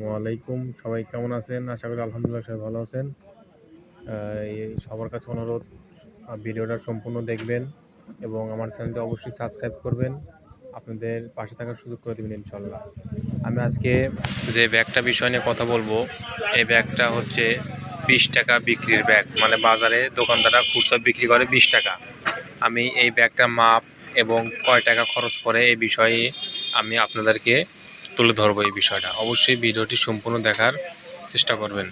আসসালামু আলাইকুম সবাই কেমন আছেন? আশা করি আলহামদুলিল্লাহ সবাই ভালো আছেন। সবার কাছে অনুরোধ ভিডিওটা সম্পূর্ণ দেখবেন এবং আমার চ্যানেলটি অবশ্যই সাবস্ক্রাইব করবেন। আপনাদের পাশে থাকার সুযোগ করে দেবেন, ইনশাল্লাহ। আমি আজকে যে ব্যাগটা বিষয় নিয়ে কথা বলব, এই ব্যাগটা হচ্ছে বিশ টাকা বিক্রির ব্যাগ। মানে বাজারে দোকানদাররা খুচরা বিক্রি করে বিশ টাকা। আমি এই ব্যাগটার মাপ এবং কয় টাকা খরচ করে এই বিষয়ে আমি আপনাদেরকে তুলে ধরবো এই বিষয়টা। অবশ্যই ভিডিওটি সম্পূর্ণ দেখার চেষ্টা করবেন।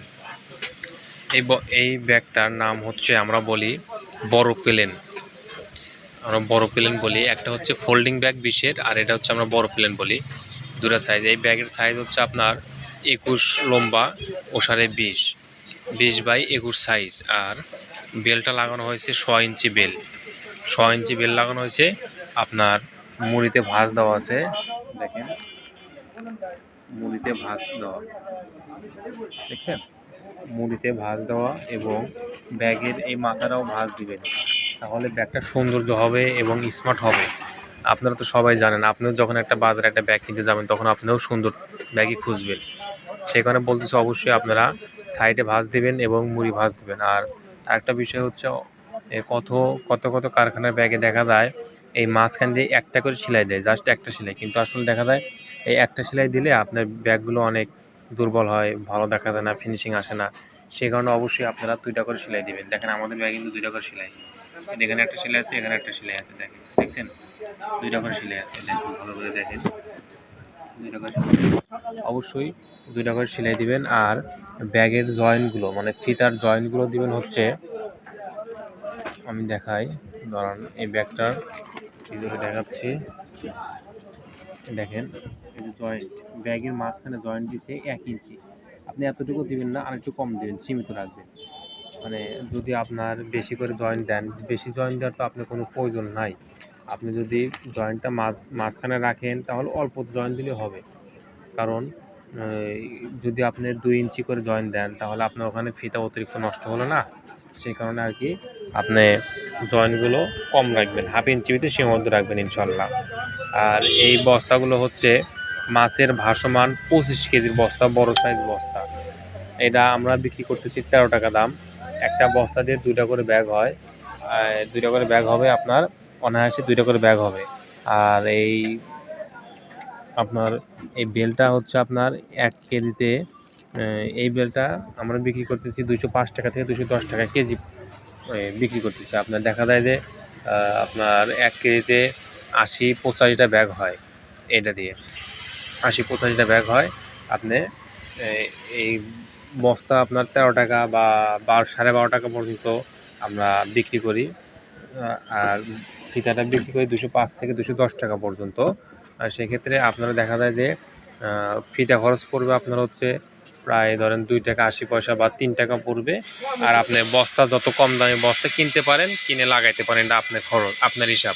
এই এই ব্যাগটার নাম হচ্ছে আমরা বলি বড় প্লেন আমরা বড় প্লেন বলি। একটা হচ্ছে ফোল্ডিং ব্যাগ বিশের, আর এটা হচ্ছে আমরা বড় প্লেন বলি। দুটা সাইজ এই ব্যাগের সাইজ হচ্ছে আপনার একুশ লম্বা, ওসারে বিশ। বিশ বাই একুশ সাইজ আর বেলটা লাগানো হয়েছে ছ ইঞ্চি বেল। ছ ইঞ্চি বেল লাগানো হয়েছে। আপনার মুড়িতে ভাঁজ দেওয়া আছে। দেখেন। মুড়িতে ভাঁজ দেওয়া। দেখছেন? মুড়িতে ভাঁজ দেওয়া এবং ব্যাগের এই মাথাটাও ভাঁজ দিবেন। তাহলে ব্যাগটা সৌন্দর্য হবে এবং স্মার্ট হবে। আপনারা তো সবাই জানেন, আপনিও যখন একটা বাজারে একটা ব্যাগ কিনতে যাবেন, তখন আপনিও সুন্দর ব্যাগই খুঁজবেন। কারণে বলতেছে, অবশ্যই আপনারা সাইডে ভাঁজ দিবেন এবং মুড়ি ভাঁজ দিবেন। আর একটা বিষয় হচ্ছে কত কত কত কারখানার ব্যাগে দেখা যায় এই মাঝখান দিয়ে একটা করে সেলাই দেয় জাস্ট একটা সেলাই। কিন্তু আসলে দেখা যায় এই একটা সেলাই দিলে আপনার ব্যাগগুলো অনেক দুর্বল হয়, ভালো দেখা যায় না ফিনিশিং আসে না। সেই কারণে অবশ্যই আপনারা দুইটা করে সেলাই দিবেন। দেখেন আমাদের ব্যাগে কিন্তু দুইটা করে সেলাই। এখানে একটা সেলাই আছে, এখানে একটা সেলাই আছে, দেখেন। দেখছেন? দুইটা করে সেলাই আছে, দেখুন, ভালো করে দেখেন। অবশ্যই দুইটা করে সেলাই দিবেন। আর ব্যাগের জয়েন্টগুলো মানে ফিতার জয়েন্টগুলো দিবেন হচ্ছে আমি দেখাই। ধরুন এই ব্যাগটার ভিতরে দেখাচ্ছি। দেখেন, এই যে জয়েন্ট ব্যাগের মাঝখানে জয়েন্ট দিছে এক ইঞ্চি। আপনি এতটুকু দিবেন না আর একটু কম দিবেন, সীমিত রাখবেন। মানে যদি আপনার বেশি করে জয়েন্ট দেন, বেশি জয়েন্ট দেওয়ার তো আপনার কোনো প্রয়োজন নাই। আপনি যদি জয়েন্টটা মাঝ, মাঝখানে রাখেন, তাহলে অল্প জয়েন্ট দিলে হবে। কারণ যদি আপনি দুই ইঞ্চি করে জয়েন্ট দেন, তাহলে আপনার ওখানে ফিতা অতিরিক্ত নষ্ট হলো না। সেই কারণে আর কি আপনি জয়েন্টগুলো কম রাখবেন, হাফ ইঞ্চি ভিতরে সীমাবদ্ধ রাখবেন ইনশাল্লাহ আর এই বস্তাগুলো হচ্ছে মাছের ভাসমান পঁচিশ কেজির বস্তা, বড় সাইজ বস্তা। এটা আমরা বিক্রি করতেছি তেরো টাকা দাম। একটা বস্তা দিয়ে দুইটা করে ব্যাগ হয়। দুইটা করে ব্যাগ হবে আপনার, অনায়াসে দুইটা করে ব্যাগ হবে। আর এই আপনার, এই বেলটা হচ্ছে আপনার এক কেজিতে এই বেলটা আমরা বিক্রি করতেছি দুশো পাঁচ টাকা থেকে দুশো দশ টাকা কেজি বিক্রি করতেছি। আপনার দেখা যায় যে আপনার এক কেজিতে আশি পঁচাশিটা ব্যাগ হয় এটা দিয়ে। আশি পঁচাশিটা ব্যাগ হয়, আপনি এই বস্তা আপনার তেরো টাকা বা বারো, সাড়ে বারো টাকা পর্যন্ত আমরা বিক্রি করি। আর ফিতাটা বিক্রি করি দুশো পাঁচ থেকে দুশো দশ টাকা পর্যন্ত। আর সেক্ষেত্রে আপনারা দেখা যায় যে ফিতা খরচ পড়বে আপনার হচ্ছে প্রায় ধরেন দুই টাকা আশি পয়সা বা তিন টাকা পড়বে। আর আপনি বস্তা যত কম দামে বস্তা কিনতে পারেন, কিনে লাগাইতে পারেন, এটা আপনার খরচ, আপনার হিসাব।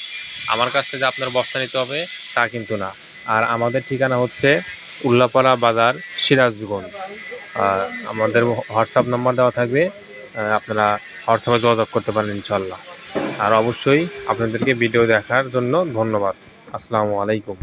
আমার কাছ থেকে যে আপনার বস্তা নিতে হবে, তা কিন্তু না। আর আমাদের ঠিকানা হচ্ছে উল্লাপাড়া বাজার, সিরাজগঞ্জ। আমাদের হোয়াটসঅ্যাপ নাম্বার দেওয়া থাকবে আপনারা হোয়াটসঅ্যাপে যোগাযোগ করতে পারেন ইনশাল্লাহ আর অবশ্যই আপনাদেরকে ভিডিও দেখার জন্য ধন্যবাদ। আসসালামু আলাইকুম।